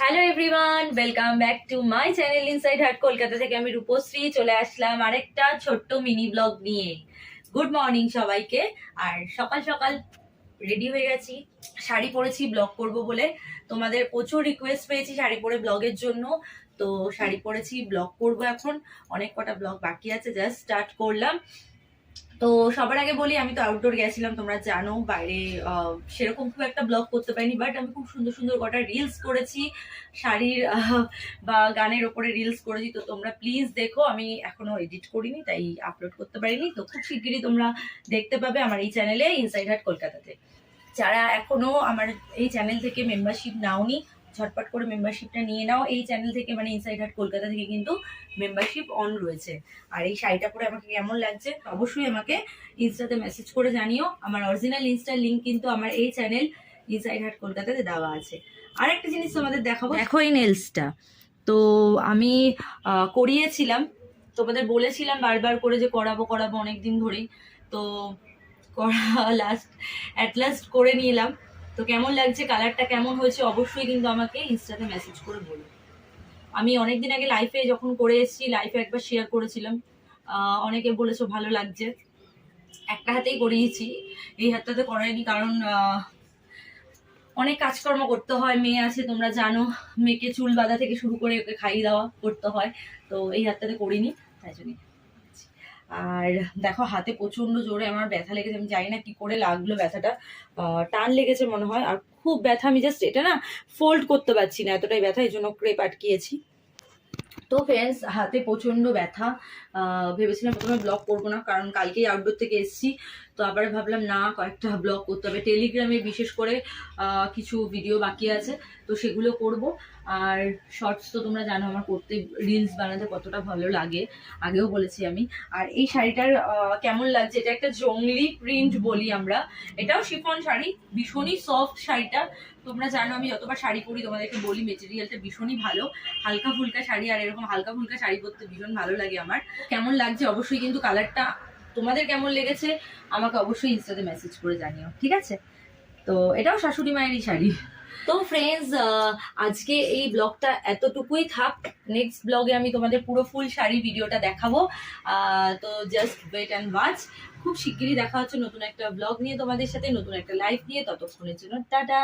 Hello everyone welcome back to my channel inside heart Kolkata থেকে আমি রূপশ্রী চলে আসলাম আরেকটা ছোট্ট মিনি ব্লগ নিয়ে। গুড মর্নিং সবাইকে। আর সকাল সকাল রেডি হয়ে গেছি। শাড়ি পরেছি ব্লগ করব বলে। তোমাদের প্রচুর রিকোয়েস্ট পেয়েছি শাড়ি পরে ব্লগের জন্য। তো শাড়ি পরেছি ব্লগ করব এখন। অনেক কটা ব্লগ বাকি আছে জাস্ট স্টার্ট করলাম। তো সবার আগে বলি, আমি তো আউটডোর গেছিলাম, তোমরা জানো, বাইরে সেরকম খুব একটা ব্লগ করতে পারিনি বাট আমি খুব সুন্দর সুন্দর কটা রিলস করেছি, শাড়ির বা গানের ওপরে রিলস করেছি, তো তোমরা প্লিজ দেখো, আমি এখনও এডিট করিনি, তাই আপলোড করতে পারিনি, তো খুব শিগগিরই তোমরা দেখতে পাবে আমার এই চ্যানেলে ইনসাইড হার্ট কলকাতাতে যারা এখনও আমার এই চ্যানেল থেকে মেম্বারশিপ নাওনি ঝটপট করে মেম্বারশিপটা নিয়ে নাও। এই চ্যানেল থেকে মানে ইনসাইড হার্ট কলকাতা থেকে কিন্তু মেম্বারশিপ অন রয়েছে। আর এই শাড়িটা পরে আমাকে কেমন লাগছে, অবশ্যই আমাকে ইনস্টাতে মেসেজ করে জানিও। আমার অরিজিনাল ইনস্টার লিঙ্ক কিন্তু আমার এই চ্যানেল ইনসাইড হার্ট কলকাতাতে দেওয়া আছে। আর একটা জিনিস তোমাদের দেখাবো। দেখো এই নেলসটা তো আমি করিয়েছিলাম। তোমাদের বলেছিলাম বারবার করে যে করাবো করাবো অনেক দিন ধরেই। তো করা লাস্ট অ্যাট লাস্ট করে নিলাম। তো কেমন লাগছে? কালারটা কেমন হয়েছে? অবশ্যই কিন্তু আমাকে ইনস্টাতে মেসেজ করে বলো। আমি অনেকদিন আগে লাইফে যখন করে এসেছি লাইফে একবার শেয়ার করেছিলাম। অনেকে বলেছ ভালো লাগছে। একটা হাতেই করিয়েছি। এই হাতটাতে করাইনি কারণ অনেক কাজকর্ম করতে হয়, মেয়ে আছে, তোমরা জানো। মেয়েকে চুল বাঁধা থেকে শুরু করে ওকে খাইয়ে দেওয়া করতে হয়। তো এই হাতটাতে করিনি, তাই জন্যই আর দেখো, হাতে প্রচণ্ড জোরে আমার ব্যথা লেগেছে, আমি জানি না কি করে লাগল ব্যথাটা। টান লেগেছে মনে হয়, আর খুব ব্যথা, আমি জাস্ট এটা না ফোল্ড করতে পারছি না, এতটাই ব্যথা, এই জন্য ক্রেপ আটকিয়েছি। তো ফ্রেন্ডস হাতে প্রচণ্ড ব্যথা ভেবেছিলাম প্রথমে ব্লগ করব না, কারণ কালকেই আউটডোর থেকে এসেছি। তো আবার ভাবলাম, না, কয়েকটা ব্লগ করতে হবে। টেলিগ্রামে বিশেষ করে কিছু ভিডিও বাকি আছে, তো সেগুলো করব। আর শর্টস তো তোমরা জানো, আমার করতে রিলস বানাতে কতটা ভালো লাগে, আগেও বলেছি আমি। আর এই শাড়িটার কেমন লাগছে, এটা একটা জংলি প্রিন্ট বলি আমরা। এটাও শিফন শাড়ি, ভীষণই সফট শাড়িটা। তোমরা জানো, আমি যতবার শাড়ি পরি, তোমাদেরকে বলি মেটেরিয়ালটা ভীষণই ভালো। হালকা ফুলকা শাড়ি, আর এরকম হালকা ফুলকা শাড়ি পরতে ভীষণ ভালো লাগে আমার। কেমন লাগছে, অবশ্যই কিন্তু কালারটা তোমাদের কেমন লেগেছে, আমাকে অবশ্যই ইনস্টাতে মেসেজ করে জানিও, ঠিক আছে? তো এটাও শাশুড়ি মায়েরই শাড়ি। তো ফ্রেন্ডস আজকে এই ব্লগটা এতটুকুই থাক। নেক্সট ব্লগে আমি তোমাদের পুরো ফুল শাড়ি ভিডিওটা দেখাবো। তো জাস্ট ওয়েট অ্যান্ড ওয়াচ খুব শিগগিরই দেখা হচ্ছে নতুন একটা ব্লগ নিয়ে তোমাদের সাথে, নতুন একটা লাইভ নিয়ে। ততক্ষণের জন্য, টাটা!